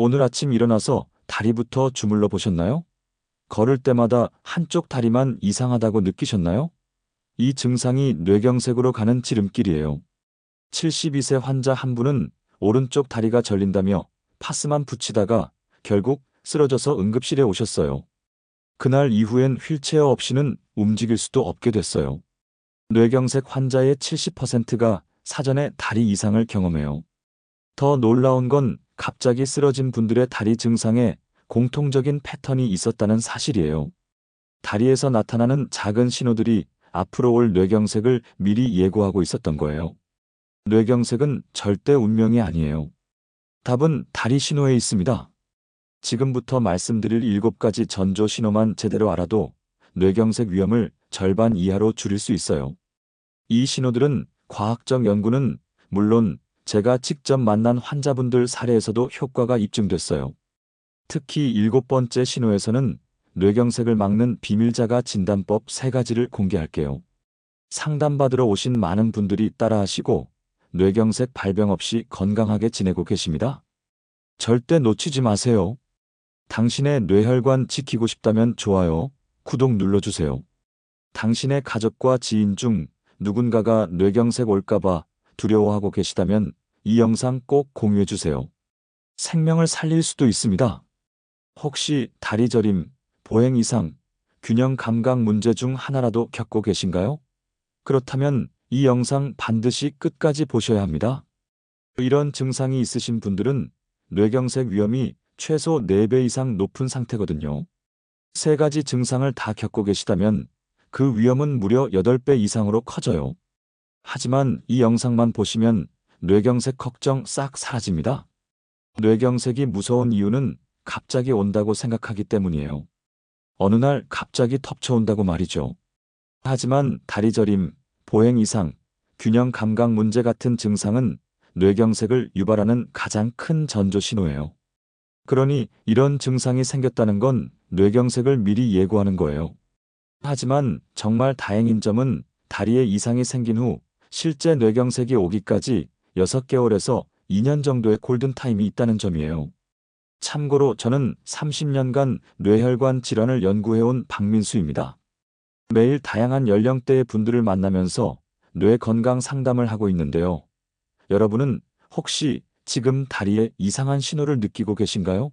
오늘 아침 일어나서 다리부터 주물러 보셨나요? 걸을 때마다 한쪽 다리만 이상하다고 느끼셨나요? 이 증상이 뇌경색으로 가는 지름길이에요. 72세 환자 한 분은 오른쪽 다리가 절린다며 파스만 붙이다가 결국 쓰러져서 응급실에 오셨어요. 그날 이후엔 휠체어 없이는 움직일 수도 없게 됐어요. 뇌경색 환자의 70%가 사전에 다리 이상을 경험해요. 더 놀라운 건 갑자기 쓰러진 분들의 다리 증상에 공통적인 패턴이 있었다는 사실이에요. 다리에서 나타나는 작은 신호들이 앞으로 올 뇌경색을 미리 예고하고 있었던 거예요. 뇌경색은 절대 운명이 아니에요. 답은 다리 신호에 있습니다. 지금부터 말씀드릴 일곱 가지 전조 신호만 제대로 알아도 뇌경색 위험을 절반 이하로 줄일 수 있어요. 이 신호들은 과학적 연구는 물론 제가 직접 만난 환자분들 사례에서도 효과가 입증됐어요. 특히 일곱 번째 신호에서는 뇌경색을 막는 비밀자가 진단법 세 가지를 공개할게요. 상담받으러 오신 많은 분들이 따라하시고 뇌경색 발병 없이 건강하게 지내고 계십니다. 절대 놓치지 마세요. 당신의 뇌혈관 지키고 싶다면 좋아요, 구독 눌러주세요. 당신의 가족과 지인 중 누군가가 뇌경색 올까봐 두려워하고 계시다면 이 영상 꼭 공유해주세요. 생명을 살릴 수도 있습니다. 혹시 다리 저림, 보행 이상, 균형 감각 문제 중 하나라도 겪고 계신가요? 그렇다면 이 영상 반드시 끝까지 보셔야 합니다. 이런 증상이 있으신 분들은 뇌경색 위험이 최소 4배 이상 높은 상태거든요. 세 가지 증상을 다 겪고 계시다면 그 위험은 무려 8배 이상으로 커져요. 하지만 이 영상만 보시면 뇌경색 걱정 싹 사라집니다. 뇌경색이 무서운 이유는 갑자기 온다고 생각하기 때문이에요. 어느 날 갑자기 덮쳐온다고 말이죠. 하지만 다리 저림, 보행 이상, 균형 감각 문제 같은 증상은 뇌경색을 유발하는 가장 큰 전조 신호예요. 그러니 이런 증상이 생겼다는 건 뇌경색을 미리 예고하는 거예요. 하지만 정말 다행인 점은 다리에 이상이 생긴 후 실제 뇌경색이 오기까지 6개월에서 2년 정도의 골든타임이 있다는 점이에요. 참고로 저는 30년간 뇌혈관 질환을 연구해온 박민수입니다. 매일 다양한 연령대의 분들을 만나면서 뇌 건강 상담을 하고 있는데요. 여러분은 혹시 지금 다리에 이상한 신호를 느끼고 계신가요?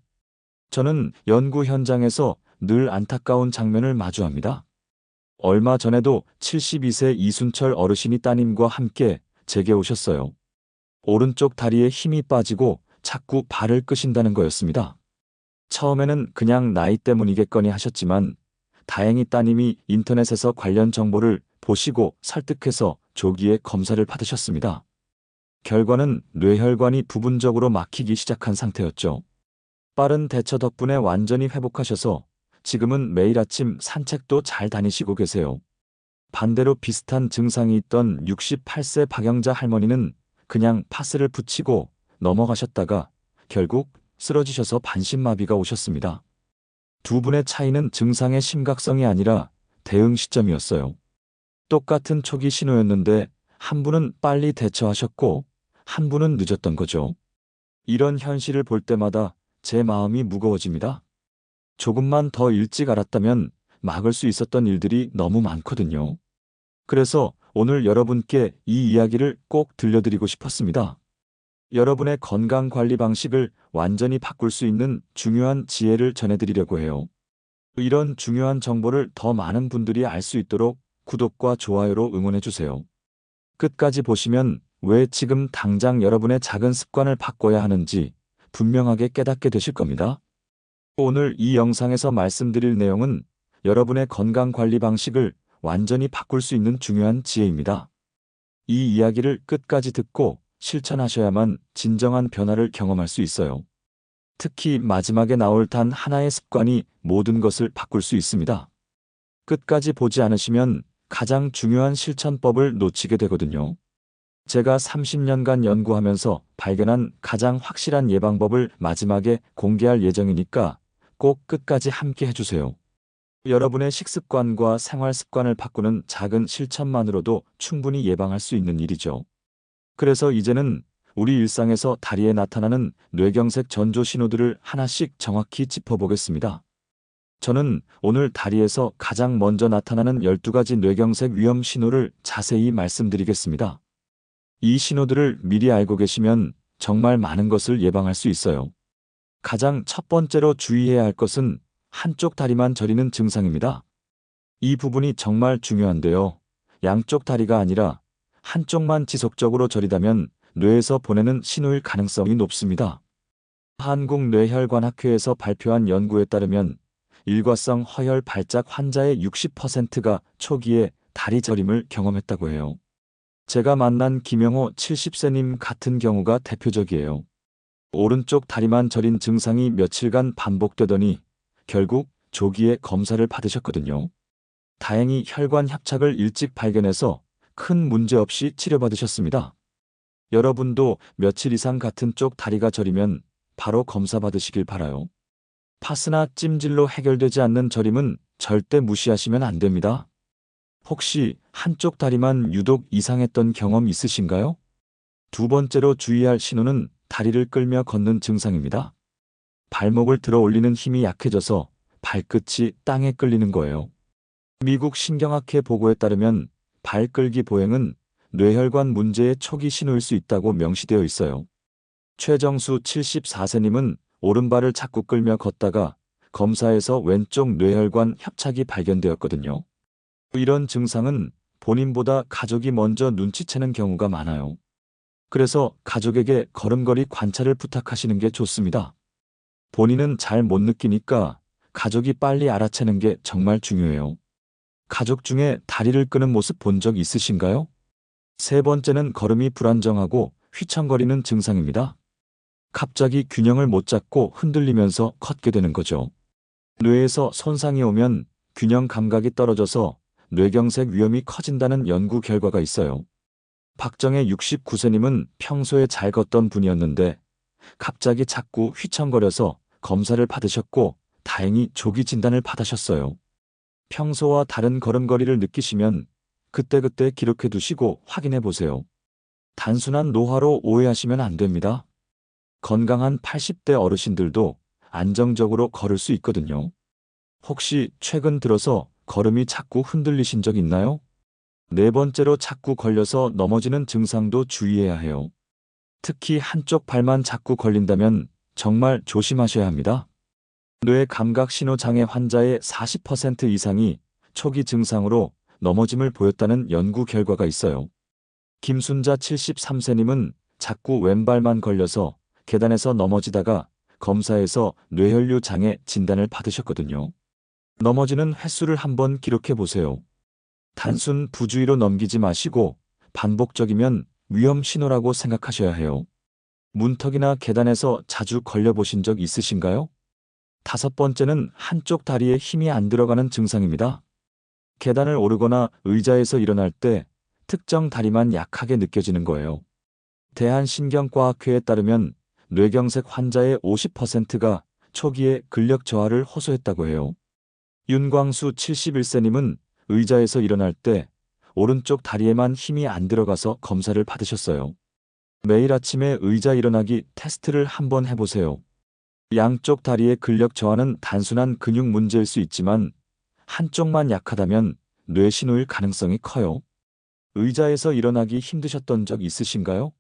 저는 연구 현장에서 늘 안타까운 장면을 마주합니다. 얼마 전에도 72세 이순철 어르신이 따님과 함께 제게 오셨어요. 오른쪽 다리에 힘이 빠지고 자꾸 발을 끄신다는 거였습니다. 처음에는 그냥 나이 때문이겠거니 하셨지만 다행히 따님이 인터넷에서 관련 정보를 보시고 설득해서 조기에 검사를 받으셨습니다. 결과는 뇌혈관이 부분적으로 막히기 시작한 상태였죠. 빠른 대처 덕분에 완전히 회복하셔서 지금은 매일 아침 산책도 잘 다니시고 계세요. 반대로 비슷한 증상이 있던 68세 박영자 할머니는 그냥 파스를 붙이고 넘어가셨다가 결국 쓰러지셔서 반신마비가 오셨습니다. 두 분의 차이는 증상의 심각성이 아니라 대응 시점이었어요. 똑같은 초기 신호였는데 한 분은 빨리 대처하셨고 한 분은 늦었던 거죠. 이런 현실을 볼 때마다 제 마음이 무거워집니다. 조금만 더 일찍 알았다면 막을 수 있었던 일들이 너무 많거든요. 그래서 오늘 여러분께 이 이야기를 꼭 들려드리고 싶었습니다. 여러분의 건강 관리 방식을 완전히 바꿀 수 있는 중요한 지혜를 전해드리려고 해요. 이런 중요한 정보를 더 많은 분들이 알 수 있도록 구독과 좋아요로 응원해주세요. 끝까지 보시면 왜 지금 당장 여러분의 작은 습관을 바꿔야 하는지 분명하게 깨닫게 되실 겁니다. 오늘 이 영상에서 말씀드릴 내용은 여러분의 건강 관리 방식을 완전히 바꿀 수 있는 중요한 지혜입니다. 이 이야기를 끝까지 듣고 실천하셔야만 진정한 변화를 경험할 수 있어요. 특히 마지막에 나올 단 하나의 습관이 모든 것을 바꿀 수 있습니다. 끝까지 보지 않으시면 가장 중요한 실천법을 놓치게 되거든요. 제가 30년간 연구하면서 발견한 가장 확실한 예방법을 마지막에 공개할 예정이니까 꼭 끝까지 함께 해주세요. 여러분의 식습관과 생활 습관을 바꾸는 작은 실천만으로도 충분히 예방할 수 있는 일이죠. 그래서 이제는 우리 일상에서 다리에 나타나는 뇌경색 전조 신호들을 하나씩 정확히 짚어보겠습니다. 저는 오늘 다리에서 가장 먼저 나타나는 12가지 뇌경색 위험 신호를 자세히 말씀드리겠습니다. 이 신호들을 미리 알고 계시면 정말 많은 것을 예방할 수 있어요. 가장 첫 번째로 주의해야 할 것은 한쪽 다리만 저리는 증상입니다. 이 부분이 정말 중요한데요. 양쪽 다리가 아니라 한쪽만 지속적으로 저리다면 뇌에서 보내는 신호일 가능성이 높습니다. 한국뇌혈관학회에서 발표한 연구에 따르면 일과성 허혈 발작 환자의 60%가 초기에 다리 저림을 경험했다고 해요. 제가 만난 김영호 70세님 같은 경우가 대표적이에요. 오른쪽 다리만 저린 증상이 며칠간 반복되더니 결국 조기에 검사를 받으셨거든요. 다행히 혈관 협착을 일찍 발견해서 큰 문제 없이 치료받으셨습니다. 여러분도 며칠 이상 같은 쪽 다리가 저리면 바로 검사 받으시길 바라요. 파스나 찜질로 해결되지 않는 저림은 절대 무시하시면 안 됩니다. 혹시 한쪽 다리만 유독 이상했던 경험 있으신가요? 두 번째로 주의할 신호는 다리를 끌며 걷는 증상입니다. 발목을 들어 올리는 힘이 약해져서 발끝이 땅에 끌리는 거예요. 미국 신경학회 보고에 따르면 발끌기 보행은 뇌혈관 문제의 초기 신호일 수 있다고 명시되어 있어요. 최정수 74세님은 오른발을 자꾸 끌며 걷다가 검사에서 왼쪽 뇌혈관 협착이 발견되었거든요. 이런 증상은 본인보다 가족이 먼저 눈치채는 경우가 많아요. 그래서 가족에게 걸음걸이 관찰을 부탁하시는 게 좋습니다. 본인은 잘 못 느끼니까 가족이 빨리 알아채는 게 정말 중요해요. 가족 중에 다리를 끄는 모습 본 적 있으신가요? 세 번째는 걸음이 불안정하고 휘청거리는 증상입니다. 갑자기 균형을 못 잡고 흔들리면서 걷게 되는 거죠. 뇌에서 손상이 오면 균형 감각이 떨어져서 뇌경색 위험이 커진다는 연구 결과가 있어요. 박정혜 69세님은 평소에 잘 걷던 분이었는데 갑자기 자꾸 휘청거려서 검사를 받으셨고 다행히 조기 진단을 받으셨어요. 평소와 다른 걸음걸이를 느끼시면 그때그때 기록해 두시고 확인해 보세요. 단순한 노화로 오해하시면 안 됩니다. 건강한 80대 어르신들도 안정적으로 걸을 수 있거든요. 혹시 최근 들어서 걸음이 자꾸 흔들리신 적 있나요? 네 번째로 자꾸 걸려서 넘어지는 증상도 주의해야 해요. 특히 한쪽 발만 자꾸 걸린다면 정말 조심하셔야 합니다. 뇌 감각 신호 장애 환자의 40% 이상이 초기 증상으로 넘어짐을 보였다는 연구 결과가 있어요. 김순자 73세님은 자꾸 왼발만 걸려서 계단에서 넘어지다가 검사에서 뇌혈류 장애 진단을 받으셨거든요. 넘어지는 횟수를 한번 기록해 보세요. 단순 부주의로 넘기지 마시고 반복적이면 위험 신호라고 생각하셔야 해요. 문턱이나 계단에서 자주 걸려보신 적 있으신가요? 다섯 번째는 한쪽 다리에 힘이 안 들어가는 증상입니다. 계단을 오르거나 의자에서 일어날 때 특정 다리만 약하게 느껴지는 거예요. 대한신경과학회에 따르면 뇌경색 환자의 50%가 초기에 근력 저하를 호소했다고 해요. 윤광수 71세님은 의자에서 일어날 때 오른쪽 다리에만 힘이 안 들어가서 검사를 받으셨어요. 매일 아침에 의자 일어나기 테스트를 한번 해보세요. 양쪽 다리의 근력 저하는 단순한 근육 문제일 수 있지만 한쪽만 약하다면 뇌 신호일 가능성이 커요. 의자에서 일어나기 힘드셨던 적 있으신가요?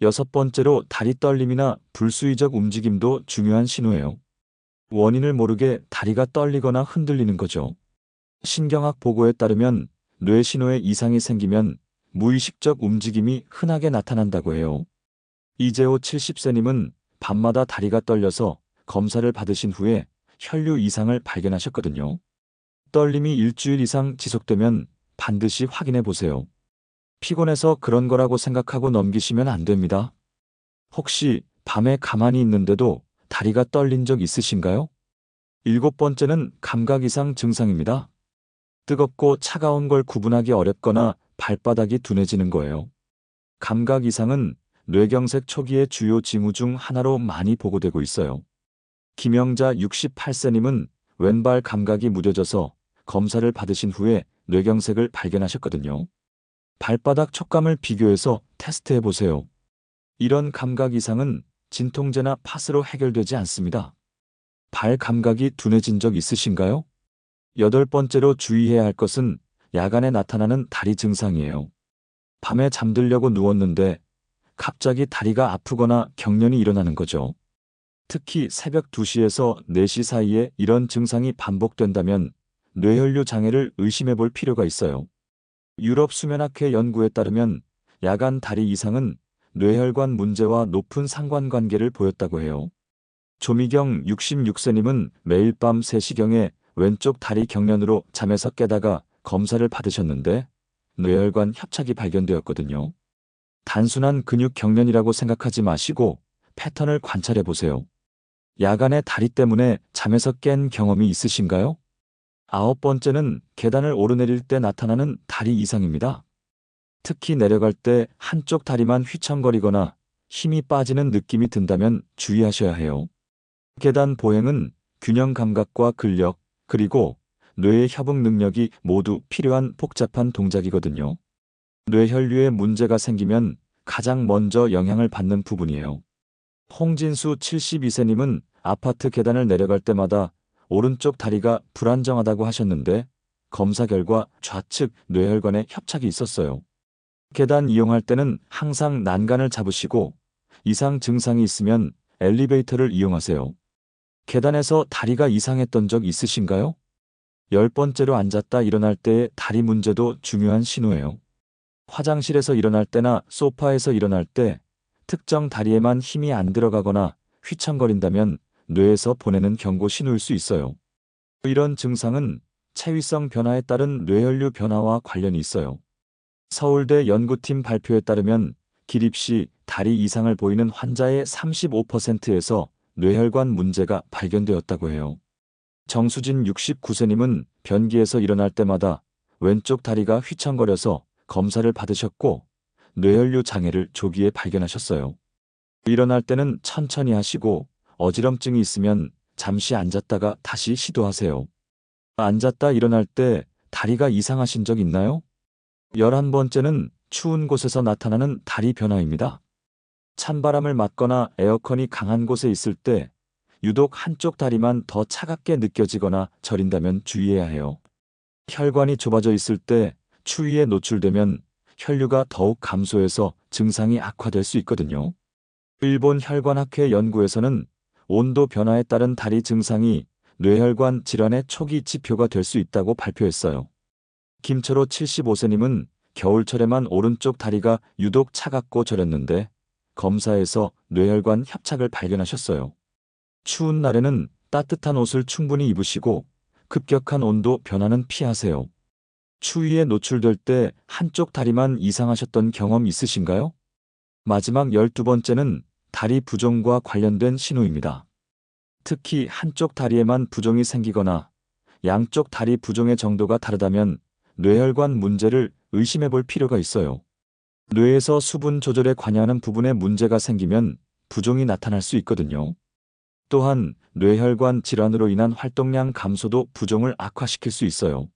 여섯 번째로 다리 떨림이나 불수의적 움직임도 중요한 신호예요. 원인을 모르게 다리가 떨리거나 흔들리는 거죠. 신경학 보고에 따르면 뇌 신호에 이상이 생기면 무의식적 움직임이 흔하게 나타난다고 해요. 이재호 70세님은 밤마다 다리가 떨려서 검사를 받으신 후에 혈류 이상을 발견하셨거든요. 떨림이 일주일 이상 지속되면 반드시 확인해 보세요. 피곤해서 그런 거라고 생각하고 넘기시면 안 됩니다. 혹시 밤에 가만히 있는데도 다리가 떨린 적 있으신가요? 일곱 번째는 감각 이상 증상입니다. 뜨겁고 차가운 걸 구분하기 어렵거나 발바닥이 둔해지는 거예요. 감각 이상은 뇌경색 초기의 주요 징후 중 하나로 많이 보고되고 있어요. 김영자 68세님은 왼발 감각이 무뎌져서 검사를 받으신 후에 뇌경색을 발견하셨거든요. 발바닥 촉감을 비교해서 테스트해 보세요. 이런 감각 이상은 진통제나 팥으로 해결되지 않습니다. 발 감각이 둔해진 적 있으신가요? 여덟 번째로 주의해야 할 것은 야간에 나타나는 다리 증상이에요. 밤에 잠들려고 누웠는데 갑자기 다리가 아프거나 경련이 일어나는 거죠. 특히 새벽 2시에서 4시 사이에 이런 증상이 반복된다면 뇌혈류 장애를 의심해 볼 필요가 있어요. 유럽 수면학회 연구에 따르면 야간 다리 이상은 뇌혈관 문제와 높은 상관관계를 보였다고 해요. 조미경 66세님은 매일 밤 3시경에 왼쪽 다리 경련으로 잠에서 깨다가 검사를 받으셨는데 뇌혈관 협착이 발견되었거든요. 단순한 근육 경련이라고 생각하지 마시고 패턴을 관찰해 보세요. 야간에 다리 때문에 잠에서 깬 경험이 있으신가요? 아홉 번째는 계단을 오르내릴 때 나타나는 다리 이상입니다. 특히 내려갈 때 한쪽 다리만 휘청거리거나 힘이 빠지는 느낌이 든다면 주의하셔야 해요. 계단 보행은 균형 감각과 근력, 그리고 뇌의 협응 능력이 모두 필요한 복잡한 동작이거든요. 뇌혈류에 문제가 생기면 가장 먼저 영향을 받는 부분이에요. 홍진수 72세님은 아파트 계단을 내려갈 때마다 오른쪽 다리가 불안정하다고 하셨는데 검사 결과 좌측 뇌혈관에 협착이 있었어요. 계단 이용할 때는 항상 난간을 잡으시고 이상 증상이 있으면 엘리베이터를 이용하세요. 계단에서 다리가 이상했던 적 있으신가요? 열 번째로 앉았다 일어날 때의 다리 문제도 중요한 신호예요. 화장실에서 일어날 때나 소파에서 일어날 때 특정 다리에만 힘이 안 들어가거나 휘청거린다면 뇌에서 보내는 경고 신호일 수 있어요. 이런 증상은 체위성 변화에 따른 뇌혈류 변화와 관련이 있어요. 서울대 연구팀 발표에 따르면 기립시 다리 이상을 보이는 환자의 35%에서 뇌혈관 문제가 발견되었다고 해요. 정수진 69세님은 변기에서 일어날 때마다 왼쪽 다리가 휘청거려서 검사를 받으셨고 뇌혈류 장애를 조기에 발견하셨어요. 일어날 때는 천천히 하시고 어지럼증이 있으면 잠시 앉았다가 다시 시도하세요. 앉았다 일어날 때 다리가 이상하신 적 있나요? 열한 번째는 추운 곳에서 나타나는 다리 변화입니다. 찬바람을 맞거나 에어컨이 강한 곳에 있을 때 유독 한쪽 다리만 더 차갑게 느껴지거나 저린다면 주의해야 해요. 혈관이 좁아져 있을 때 추위에 노출되면 혈류가 더욱 감소해서 증상이 악화될 수 있거든요. 일본 혈관학회 연구에서는 온도 변화에 따른 다리 증상이 뇌혈관 질환의 초기 지표가 될 수 있다고 발표했어요. 김철호 75세님은 겨울철에만 오른쪽 다리가 유독 차갑고 저렸는데 검사에서 뇌혈관 협착을 발견하셨어요. 추운 날에는 따뜻한 옷을 충분히 입으시고 급격한 온도 변화는 피하세요. 추위에 노출될 때 한쪽 다리만 이상하셨던 경험 있으신가요? 마지막 열두 번째는 다리 부종과 관련된 신호입니다. 특히 한쪽 다리에만 부종이 생기거나 양쪽 다리 부종의 정도가 다르다면 뇌혈관 문제를 의심해 볼 필요가 있어요. 뇌에서 수분 조절에 관여하는 부분에 문제가 생기면 부종이 나타날 수 있거든요. 또한 뇌혈관 질환으로 인한 활동량 감소도 부종을 악화시킬 수 있어요.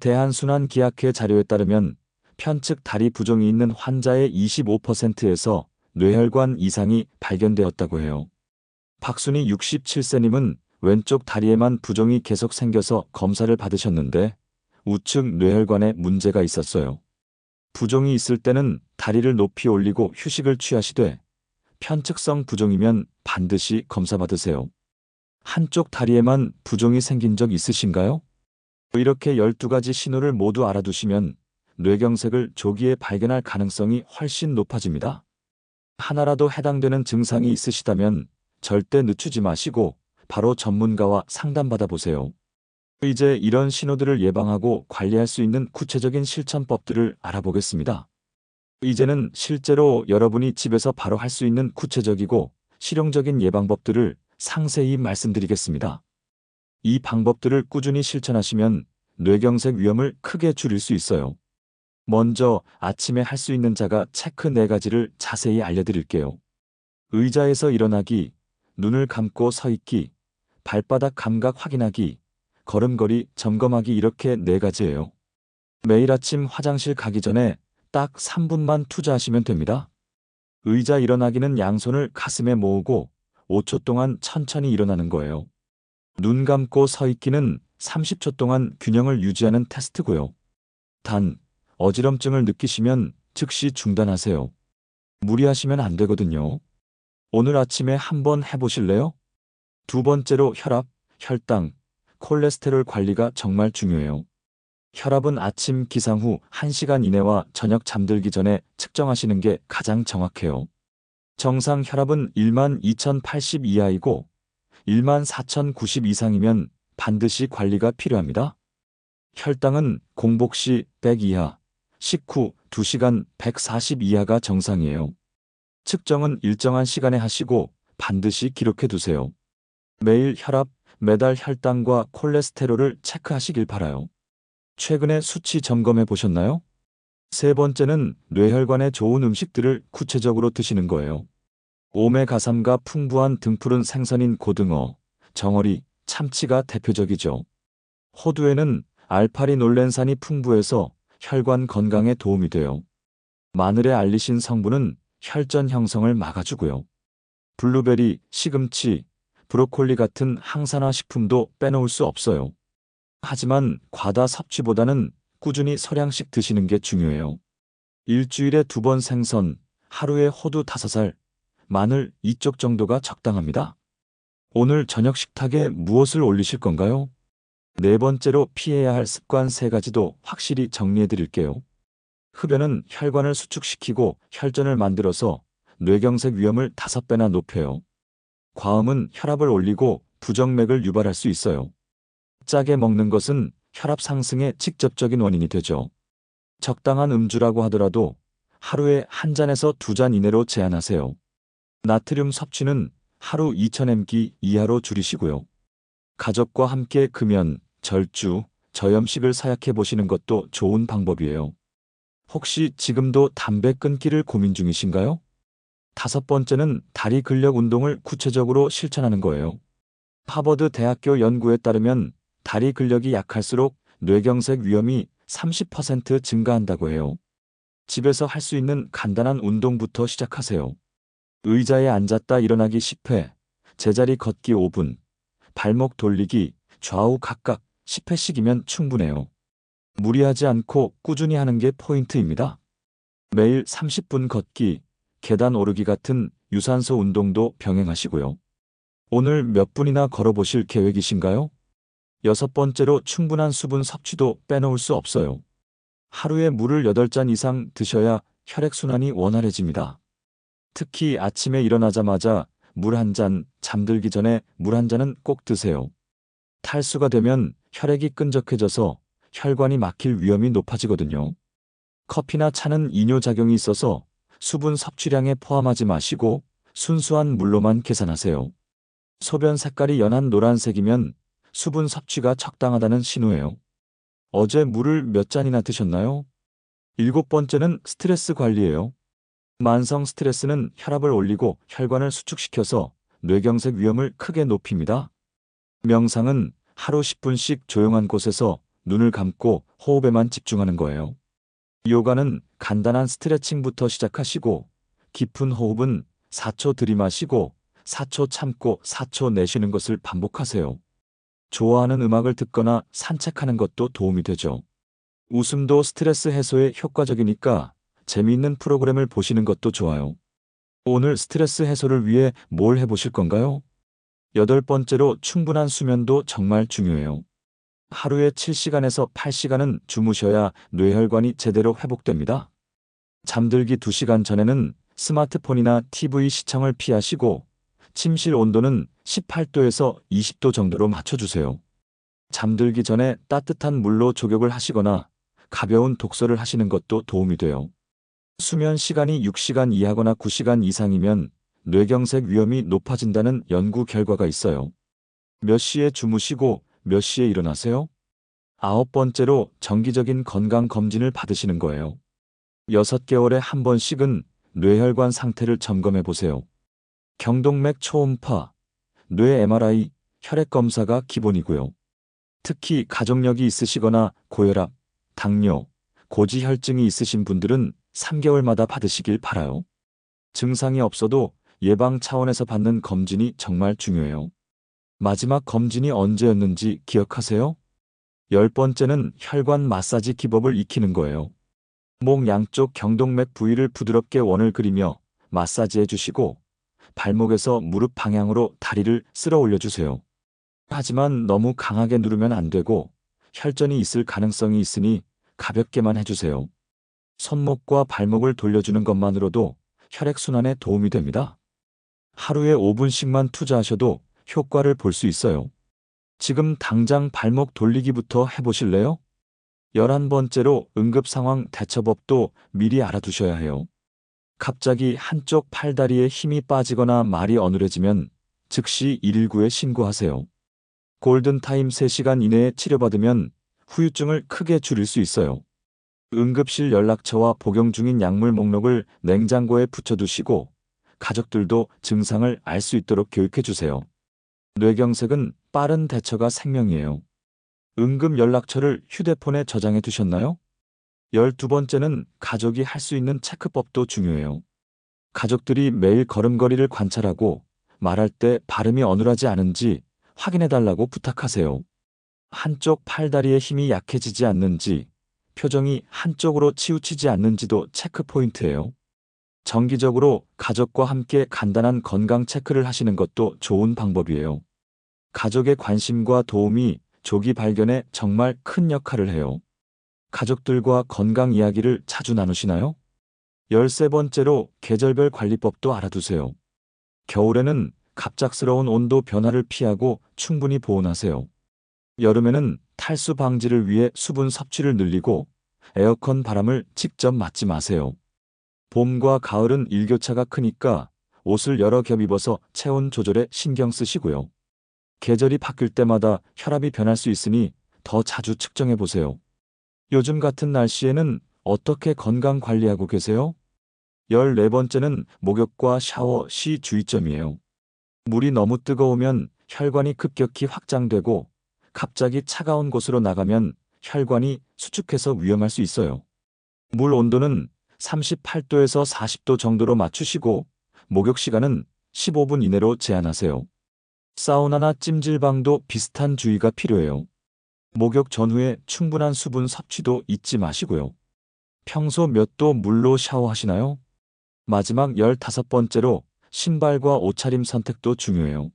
대한순환기학회 자료에 따르면 편측 다리 부종이 있는 환자의 25%에서 뇌혈관 이상이 발견되었다고 해요. 박순희 67세님은 왼쪽 다리에만 부종이 계속 생겨서 검사를 받으셨는데 우측 뇌혈관에 문제가 있었어요. 부종이 있을 때는 다리를 높이 올리고 휴식을 취하시되 편측성 부종이면 반드시 검사받으세요. 한쪽 다리에만 부종이 생긴 적 있으신가요? 이렇게 12가지 신호를 모두 알아두시면 뇌경색을 조기에 발견할 가능성이 훨씬 높아집니다. 하나라도 해당되는 증상이 있으시다면 절대 늦추지 마시고 바로 전문가와 상담받아 보세요. 이제 이런 신호들을 예방하고 관리할 수 있는 구체적인 실천법들을 알아보겠습니다. 이제는 실제로 여러분이 집에서 바로 할 수 있는 구체적이고 실용적인 예방법들을 상세히 말씀드리겠습니다. 이 방법들을 꾸준히 실천하시면 뇌경색 위험을 크게 줄일 수 있어요. 먼저 아침에 할 수 있는 자가 체크 4가지를 자세히 알려드릴게요. 의자에서 일어나기, 눈을 감고 서 있기, 발바닥 감각 확인하기, 걸음걸이 점검하기 이렇게 4가지예요. 매일 아침 화장실 가기 전에 딱 3분만 투자하시면 됩니다. 의자 일어나기는 양손을 가슴에 모으고 5초 동안 천천히 일어나는 거예요. 눈 감고 서 있기는 30초 동안 균형을 유지하는 테스트고요. 단, 어지럼증을 느끼시면 즉시 중단하세요. 무리하시면 안 되거든요. 오늘 아침에 한번 해보실래요? 두 번째로 혈압, 혈당, 콜레스테롤 관리가 정말 중요해요. 혈압은 아침 기상 후 1시간 이내와 저녁 잠들기 전에 측정하시는 게 가장 정확해요. 정상 혈압은 1만 2080 이하이고 1만 4090 이상이면 반드시 관리가 필요합니다. 혈당은 공복 시 100 이하, 식후 2시간 140 이하가 정상이에요. 측정은 일정한 시간에 하시고 반드시 기록해 두세요. 매일 혈압, 매달 혈당과 콜레스테롤을 체크하시길 바라요. 최근에 수치 점검해 보셨나요? 세 번째는 뇌혈관에 좋은 음식들을 구체적으로 드시는 거예요. 오메가3가 풍부한 등푸른 생선인 고등어, 정어리, 참치가 대표적이죠. 호두에는 알파리놀렌산이 풍부해서 혈관 건강에 도움이 돼요. 마늘의 알리신 성분은 혈전 형성을 막아주고요. 블루베리, 시금치, 브로콜리 같은 항산화 식품도 빼놓을 수 없어요. 하지만 과다 섭취보다는 꾸준히 서량씩 드시는 게 중요해요. 일주일에 두 번 생선, 하루에 호두 다섯 살, 마늘 이쪽 정도가 적당합니다. 오늘 저녁 식탁에 무엇을 올리실 건가요? 네 번째로 피해야 할 습관 세 가지도 확실히 정리해 드릴게요. 흡연은 혈관을 수축시키고 혈전을 만들어서 뇌경색 위험을 다섯 배나 높여요. 과음은 혈압을 올리고 부정맥을 유발할 수 있어요. 짜게 먹는 것은 혈압 상승의 직접적인 원인이 되죠. 적당한 음주라고 하더라도 하루에 한 잔에서 두 잔 이내로 제한하세요. 나트륨 섭취는 하루 2000mg 이하로 줄이시고요. 가족과 함께 금연, 절주, 저염식을 사약해 보시는 것도 좋은 방법이에요. 혹시 지금도 담배 끊기를 고민 중이신가요? 다섯 번째는 다리 근력 운동을 구체적으로 실천하는 거예요. 하버드 대학교 연구에 따르면 다리 근력이 약할수록 뇌경색 위험이 30% 증가한다고 해요. 집에서 할 수 있는 간단한 운동부터 시작하세요. 의자에 앉았다 일어나기 10회, 제자리 걷기 5분, 발목 돌리기 좌우 각각 10회씩이면 충분해요. 무리하지 않고 꾸준히 하는 게 포인트입니다. 매일 30분 걷기, 계단 오르기 같은 유산소 운동도 병행하시고요. 오늘 몇 분이나 걸어보실 계획이신가요? 여섯 번째로 충분한 수분 섭취도 빼놓을 수 없어요. 하루에 물을 8잔 이상 드셔야 혈액순환이 원활해집니다. 특히 아침에 일어나자마자 물 한 잔, 잠들기 전에 물 한 잔은 꼭 드세요. 탈수가 되면 혈액이 끈적해져서 혈관이 막힐 위험이 높아지거든요. 커피나 차는 이뇨작용이 있어서 수분 섭취량에 포함하지 마시고 순수한 물로만 계산하세요. 소변 색깔이 연한 노란색이면 수분 섭취가 적당하다는 신호예요. 어제 물을 몇 잔이나 드셨나요? 일곱 번째는 스트레스 관리예요. 만성 스트레스는 혈압을 올리고 혈관을 수축시켜서 뇌경색 위험을 크게 높입니다. 명상은 하루 10분씩 조용한 곳에서 눈을 감고 호흡에만 집중하는 거예요. 요가는 간단한 스트레칭부터 시작하시고 깊은 호흡은 4초 들이마시고 4초 참고 4초 내쉬는 것을 반복하세요. 좋아하는 음악을 듣거나 산책하는 것도 도움이 되죠. 웃음도 스트레스 해소에 효과적이니까 재미있는 프로그램을 보시는 것도 좋아요. 오늘 스트레스 해소를 위해 뭘 해보실 건가요? 여덟 번째로 충분한 수면도 정말 중요해요. 하루에 7시간에서 8시간은 주무셔야 뇌혈관이 제대로 회복됩니다. 잠들기 2시간 전에는 스마트폰이나 TV 시청을 피하시고 침실 온도는 18도에서 20도 정도로 맞춰주세요. 잠들기 전에 따뜻한 물로 조격을 하시거나 가벼운 독서를 하시는 것도 도움이 돼요. 수면 시간이 6시간 이하거나 9시간 이상이면 뇌경색 위험이 높아진다는 연구 결과가 있어요. 몇 시에 주무시고 몇 시에 일어나세요? 아홉 번째로 정기적인 건강 검진을 받으시는 거예요. 여섯 개월에 한 번씩은 뇌혈관 상태를 점검해 보세요. 경동맥 초음파, 뇌 MRI, 혈액 검사가 기본이고요. 특히 가족력이 있으시거나 고혈압, 당뇨, 고지혈증이 있으신 분들은 3개월마다 받으시길 바라요. 증상이 없어도 예방 차원에서 받는 검진이 정말 중요해요. 마지막 검진이 언제였는지 기억하세요? 열 번째는 혈관 마사지 기법을 익히는 거예요. 목 양쪽 경동맥 부위를 부드럽게 원을 그리며 마사지해 주시고 발목에서 무릎 방향으로 다리를 쓸어 올려주세요. 하지만 너무 강하게 누르면 안 되고 혈전이 있을 가능성이 있으니 가볍게만 해주세요. 손목과 발목을 돌려주는 것만으로도 혈액순환에 도움이 됩니다. 하루에 5분씩만 투자하셔도 효과를 볼 수 있어요. 지금 당장 발목 돌리기부터 해보실래요? 11번째로 응급상황 대처법도 미리 알아두셔야 해요. 갑자기 한쪽 팔다리에 힘이 빠지거나 말이 어눌해지면 즉시 119에 신고하세요. 골든타임 3시간 이내에 치료받으면 후유증을 크게 줄일 수 있어요. 응급실 연락처와 복용 중인 약물 목록을 냉장고에 붙여두시고 가족들도 증상을 알 수 있도록 교육해 주세요. 뇌경색은 빠른 대처가 생명이에요. 응급 연락처를 휴대폰에 저장해 두셨나요? 열두 번째는 가족이 할 수 있는 체크법도 중요해요. 가족들이 매일 걸음걸이를 관찰하고 말할 때 발음이 어눌하지 않은지 확인해 달라고 부탁하세요. 한쪽 팔다리의 힘이 약해지지 않는지, 표정이 한쪽으로 치우치지 않는지도 체크 포인트예요. 정기적으로 가족과 함께 간단한 건강 체크를 하시는 것도 좋은 방법이에요. 가족의 관심과 도움이 조기 발견에 정말 큰 역할을 해요. 가족들과 건강 이야기를 자주 나누시나요? 열세 번째로 계절별 관리법도 알아두세요. 겨울에는 갑작스러운 온도 변화를 피하고 충분히 보온하세요. 여름에는 탈수 방지를 위해 수분 섭취를 늘리고 에어컨 바람을 직접 맞지 마세요. 봄과 가을은 일교차가 크니까 옷을 여러 겹 입어서 체온 조절에 신경 쓰시고요. 계절이 바뀔 때마다 혈압이 변할 수 있으니 더 자주 측정해 보세요. 요즘 같은 날씨에는 어떻게 건강 관리하고 계세요? 14번째는 목욕과 샤워 시 주의점이에요. 물이 너무 뜨거우면 혈관이 급격히 확장되고 갑자기 차가운 곳으로 나가면 혈관이 수축해서 위험할 수 있어요. 물 온도는 38도에서 40도 정도로 맞추시고 목욕 시간은 15분 이내로 제한하세요. 사우나나 찜질방도 비슷한 주의가 필요해요. 목욕 전후에 충분한 수분 섭취도 잊지 마시고요. 평소 몇 도 물로 샤워하시나요? 마지막 15번째로 신발과 옷차림 선택도 중요해요.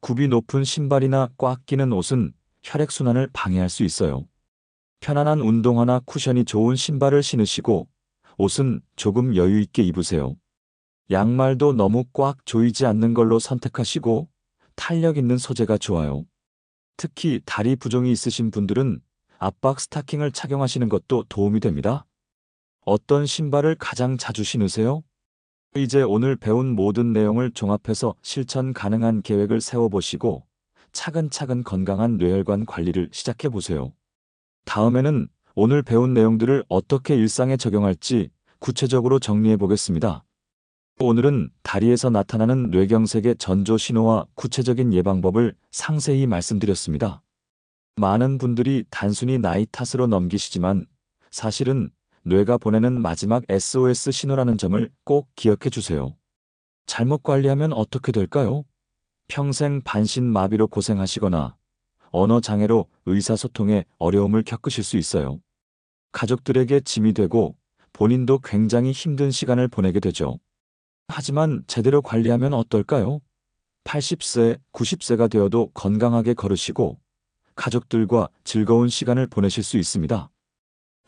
굽이 높은 신발이나 꽉 끼는 옷은 혈액순환을 방해할 수 있어요. 편안한 운동화나 쿠션이 좋은 신발을 신으시고 옷은 조금 여유 있게 입으세요. 양말도 너무 꽉 조이지 않는 걸로 선택하시고 탄력 있는 소재가 좋아요. 특히 다리 부종이 있으신 분들은 압박 스타킹을 착용하시는 것도 도움이 됩니다. 어떤 신발을 가장 자주 신으세요? 이제 오늘 배운 모든 내용을 종합해서 실천 가능한 계획을 세워보시고 차근차근 건강한 뇌혈관 관리를 시작해 보세요. 다음에는 오늘 배운 내용들을 어떻게 일상에 적용할지 구체적으로 정리해 보겠습니다. 오늘은 다리에서 나타나는 뇌경색의 전조 신호와 구체적인 예방법을 상세히 말씀드렸습니다. 많은 분들이 단순히 나이 탓으로 넘기시지만 사실은 뇌가 보내는 마지막 SOS 신호라는 점을 꼭 기억해 주세요. 잘못 관리하면 어떻게 될까요? 평생 반신 마비로 고생하시거나 언어 장애로 의사소통에 어려움을 겪으실 수 있어요. 가족들에게 짐이 되고 본인도 굉장히 힘든 시간을 보내게 되죠. 하지만 제대로 관리하면 어떨까요? 80세, 90세가 되어도 건강하게 걸으시고 가족들과 즐거운 시간을 보내실 수 있습니다.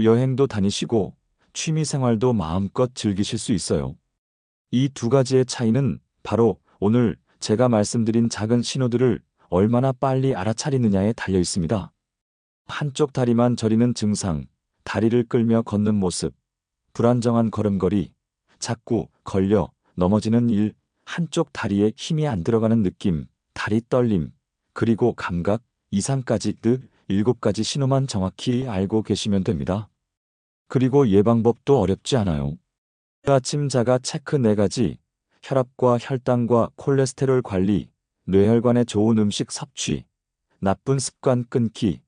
여행도 다니시고 취미 생활도 마음껏 즐기실 수 있어요. 이 두 가지의 차이는 바로 오늘 제가 말씀드린 작은 신호들을 얼마나 빨리 알아차리느냐에 달려 있습니다. 한쪽 다리만 저리는 증상, 다리를 끌며 걷는 모습, 불안정한 걸음걸이, 자꾸 걸려 넘어지는 일, 한쪽 다리에 힘이 안 들어가는 느낌, 다리 떨림, 그리고 감각, 이상까지 듯 일곱 가지 신호만 정확히 알고 계시면 됩니다. 그리고 예방법도 어렵지 않아요. 아침 자가 체크 4가지, 혈압과 혈당과 콜레스테롤 관리, 뇌혈관에 좋은 음식 섭취, 나쁜 습관 끊기,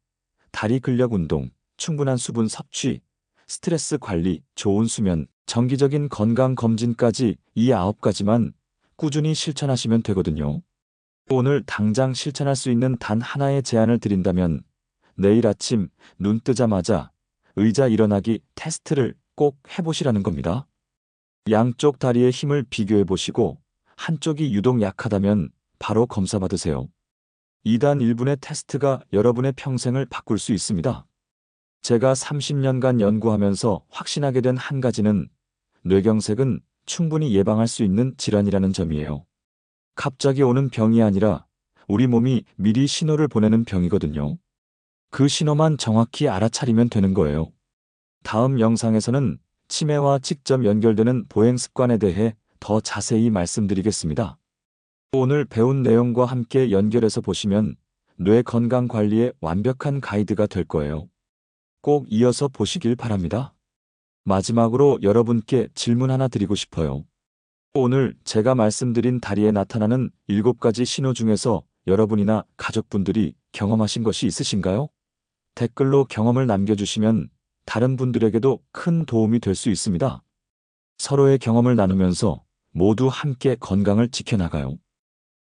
다리 근력 운동, 충분한 수분 섭취, 스트레스 관리, 좋은 수면, 정기적인 건강 검진까지 이 아홉 가지만 꾸준히 실천하시면 되거든요. 오늘 당장 실천할 수 있는 단 하나의 제안을 드린다면 내일 아침 눈 뜨자마자 의자 일어나기 테스트를 꼭 해보시라는 겁니다. 양쪽 다리의 힘을 비교해 보시고 한쪽이 유독 약하다면 바로 검사 받으세요. 2단 1분의 테스트가 여러분의 평생을 바꿀 수 있습니다. 제가 30년간 연구하면서 확신하게 된 한 가지는 뇌경색은 충분히 예방할 수 있는 질환이라는 점이에요. 갑자기 오는 병이 아니라 우리 몸이 미리 신호를 보내는 병이거든요. 그 신호만 정확히 알아차리면 되는 거예요. 다음 영상에서는 치매와 직접 연결되는 보행 습관에 대해 더 자세히 말씀드리겠습니다. 오늘 배운 내용과 함께 연결해서 보시면 뇌 건강 관리에 완벽한 가이드가 될 거예요. 꼭 이어서 보시길 바랍니다. 마지막으로 여러분께 질문 하나 드리고 싶어요. 오늘 제가 말씀드린 다리에 나타나는 7가지 신호 중에서 여러분이나 가족분들이 경험하신 것이 있으신가요? 댓글로 경험을 남겨주시면 다른 분들에게도 큰 도움이 될 수 있습니다. 서로의 경험을 나누면서 모두 함께 건강을 지켜나가요.